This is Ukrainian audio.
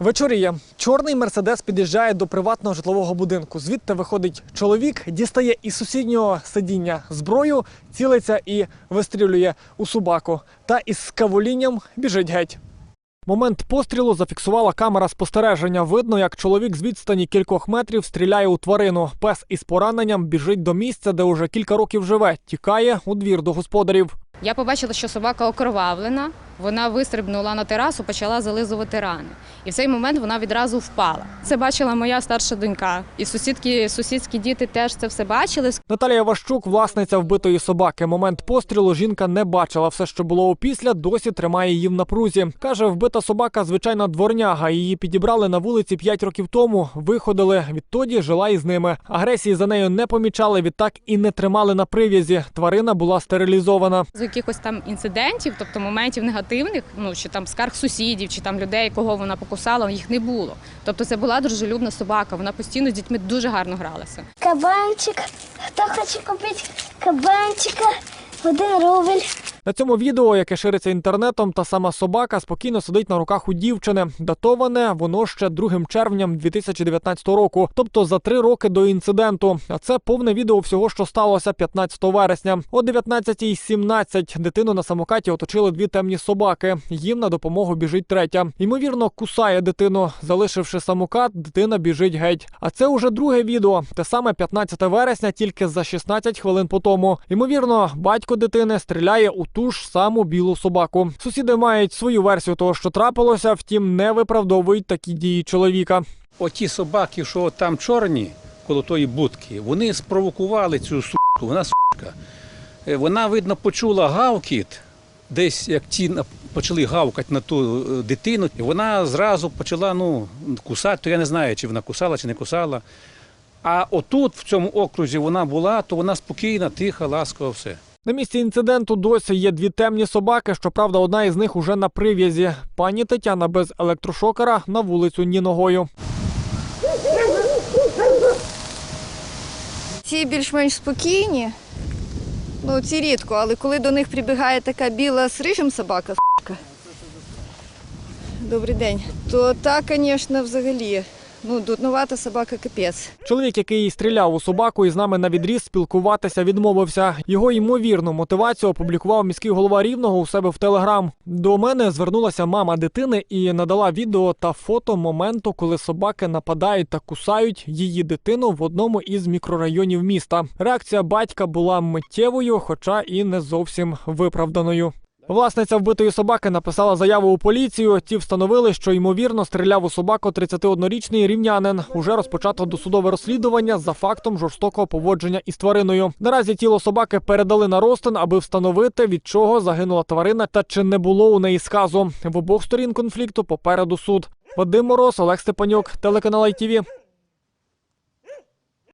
Вечоріє. Чорний мерседес під'їжджає до приватного житлового будинку. Звідти виходить чоловік, дістає із сусіднього сидіння зброю, цілиться і вистрілює у собаку. Та із скавулінням біжить геть. Момент пострілу зафіксувала камера спостереження. Видно, як чоловік з відстані кількох метрів стріляє у тварину. Пес із пораненням біжить до місця, де уже кілька років живе. Тікає у двір до господарів. Я побачила, що собака окровавлена. Вона вистрибнула на терасу, почала зализувати рани. І в цей момент вона відразу впала. Це бачила моя старша донька. І сусідки, сусідські діти теж це все бачили. Наталія Ващук, власниця вбитої собаки. Момент пострілу жінка не бачила. Все, що було опісля, досі тримає її в напрузі. Каже, вбита собака звичайна дворняга. Її підібрали на вулиці 5 років тому. Виходили. Відтоді жила із ними. Агресії за нею не помічали. Відтак і не тримали на прив'язі. Тварина була стерилізована. З якихось там інцидентів, тобто моментів негативних, ну чи там скарг сусідів, чи там людей, кого вона покусала, їх не було. Тобто це була дружелюбна собака. Вона постійно з дітьми дуже гарно гралася. Кабанчик. Хто хоче купити кабанчика? Один рубль. На цьому відео, яке шириться інтернетом, та сама собака спокійно сидить на руках у дівчини. Датоване воно ще 2 червням 2019 року, тобто за три роки до інциденту. А це повне відео всього, що сталося 15 вересня. О 19.17 дитину на самокаті оточили дві темні собаки. Їм на допомогу біжить третя. Ймовірно, кусає дитину. Залишивши самокат, дитина біжить геть. А це уже друге відео. Те саме 15 вересня, тільки за 16 хвилин по тому. Ймовірно, батько дитини стріляє у ту ж саму білу собаку. Сусіди мають свою версію того, що трапилося, втім не виправдовують такі дії чоловіка. Оті собаки, що там чорні, коло тої будки, вони спровокували цю сучку. Вона сучка. Е, Вона, видно, почула гавкіт, десь як ті почали гавкати на ту е, дитину, і вона зразу почала ну, кусати, то я не знаю, чи вона кусала, чи не кусала. А отут, в цьому окрузі, вона була, то вона спокійна, тиха, ласкава, все. На місці інциденту досі є дві темні собаки. Щоправда, одна із них уже на прив'язі. Пані Тетяна без електрошокера на вулицю ні ногою. Ці більш-менш спокійні. Ну, ці рідко, але коли до них прибігає така біла з рижем собака, добрий день, то та, звісно, взагалі, ну, дутнувата собака капець. Чоловік, який стріляв у собаку, із нами на відріз спілкуватися відмовився. Його ймовірну мотивацію опублікував міський голова рівного у себе в телеграм. До мене звернулася мама дитини і надала відео та фото моменту, коли собаки нападають та кусають її дитину в одному із мікрорайонів міста. Реакція батька була миттєвою, хоча і не зовсім виправданою. Власниця вбитої собаки написала заяву у поліцію. Ті встановили, що ймовірно стріляв у собаку 31-річний рівнянин. Уже розпочато досудове розслідування за фактом жорстокого поводження із твариною. Наразі тіло собаки передали на розтин, аби встановити від чого загинула тварина та чи не було у неї сказу. В обох сторін конфлікту попереду суд. Вадим Мороз, Олег Степанюк, телеканал ITV.